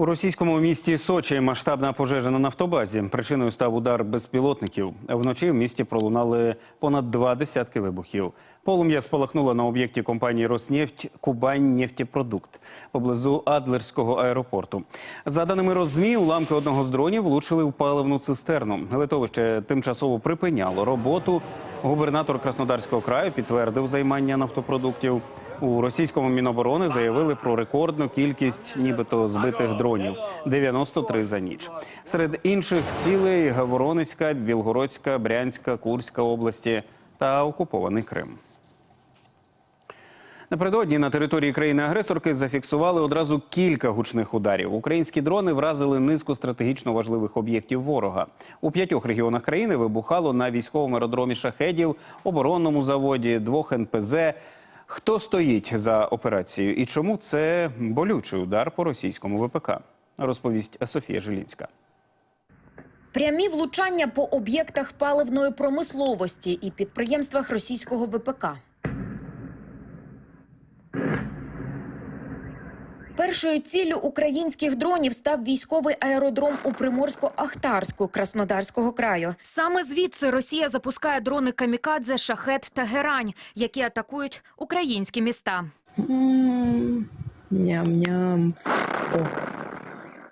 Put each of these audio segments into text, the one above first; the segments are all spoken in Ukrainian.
У російському місті Сочі масштабна пожежа на нафтобазі. Причиною став удар безпілотників. Вночі в місті пролунали понад два десятки вибухів. Полум'я спалахнуло на об'єкті компанії «Роснефть» «Кубань нефтепродукт» поблизу Адлерського аеропорту. За даними Розмі, уламки одного з дронів влучили в паливну цистерну. Литовище тимчасово припиняло роботу. Губернатор Краснодарського краю підтвердив займання нафтопродуктів. У російському міноборони заявили про рекордну кількість нібито збитих дронів 93 за ніч. Серед інших цілей Воронезька, Білгородська, Брянська, Курська області та окупований Крим. Напередодні на території країни-агресорки зафіксували одразу кілька гучних ударів. Українські дрони вразили низку стратегічно важливих об'єктів ворога. У п'ятьох регіонах країни вибухало на військовому аеродромі шахедів, оборонному заводі, двох НПЗ. Хто стоїть за операцією і чому це болючий удар по російському ВПК? Розповість Софія Жилінська. Прямі влучання по об'єктах паливної промисловості і підприємствах російського ВПК. Першою ціллю українських дронів став військовий аеродром у Приморсько-Ахтарську Краснодарського краю. Саме звідси Росія запускає дрони камікадзе, шахет та герань, які атакують українські міста. Ням-ням.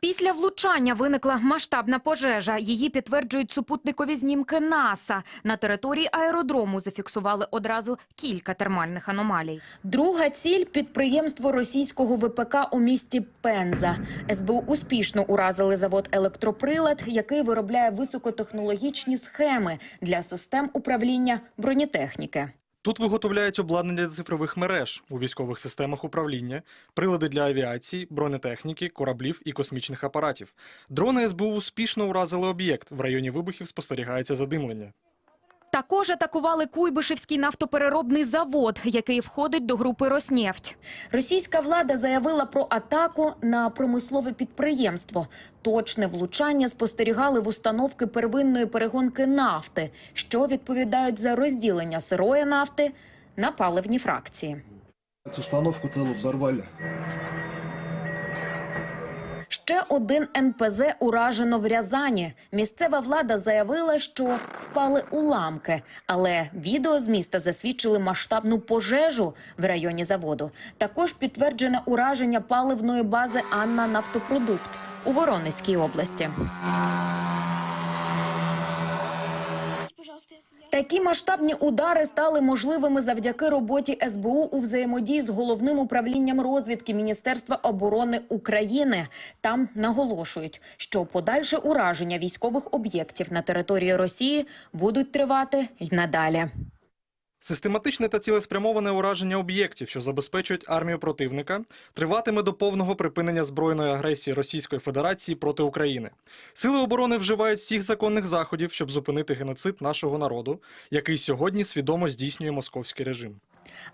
Після влучання виникла масштабна пожежа. Її підтверджують супутникові знімки НАСА. На території аеродрому зафіксували одразу кілька термальних аномалій. Друга ціль підприємство російського ВПК у місті Пенза. СБУ успішно уразили завод електроприлад, який виробляє високотехнологічні схеми для систем управління бронетехніки. Тут виготовляють обладнання цифрових мереж у військових системах управління, прилади для авіації, бронетехніки, кораблів і космічних апаратів. Дрони СБУ успішно уразили об'єкт. В районі вибухів спостерігається задимлення. Також атакували Куйбишевський нафтопереробний завод, який входить до групи «Роснефть». Російська влада заявила про атаку на промислове підприємство. Точне влучання спостерігали в установки первинної перегонки нафти, що відповідають за розділення сирої нафти на паливні фракції. Эту установку целую взорвали. Ще один НПЗ уражено в Рязані. Місцева влада заявила, що впали уламки, але відео з міста засвідчили масштабну пожежу в районі заводу. Також підтверджене ураження паливної бази Анна Нафтопродукт у Воронезькій області. Такі масштабні удари стали можливими завдяки роботі СБУ у взаємодії з головним управлінням розвідки Міністерства оборони України. Там наголошують, що подальше ураження військових об'єктів на території Росії будуть тривати й надалі. Систематичне та цілеспрямоване ураження об'єктів, що забезпечують армію противника, триватиме до повного припинення збройної агресії Російської Федерації проти України. Сили оборони вживають всіх законних заходів, щоб зупинити геноцид нашого народу, який сьогодні свідомо здійснює московський режим.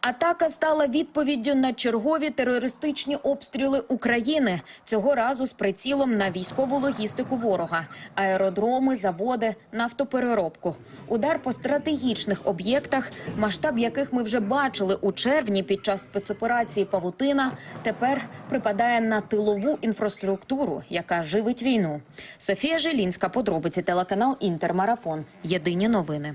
Атака стала відповіддю на чергові терористичні обстріли України. Цього разу з прицілом на військову логістику ворога, аеродроми, заводи, нафтопереробку. Удар по стратегічних об'єктах, масштаб яких ми вже бачили у червні під час спецоперації Павутина, тепер припадає на тилову інфраструктуру, яка живить війну. Софія Желінська, подробиці телеканал Інтермарафон. Єдині новини.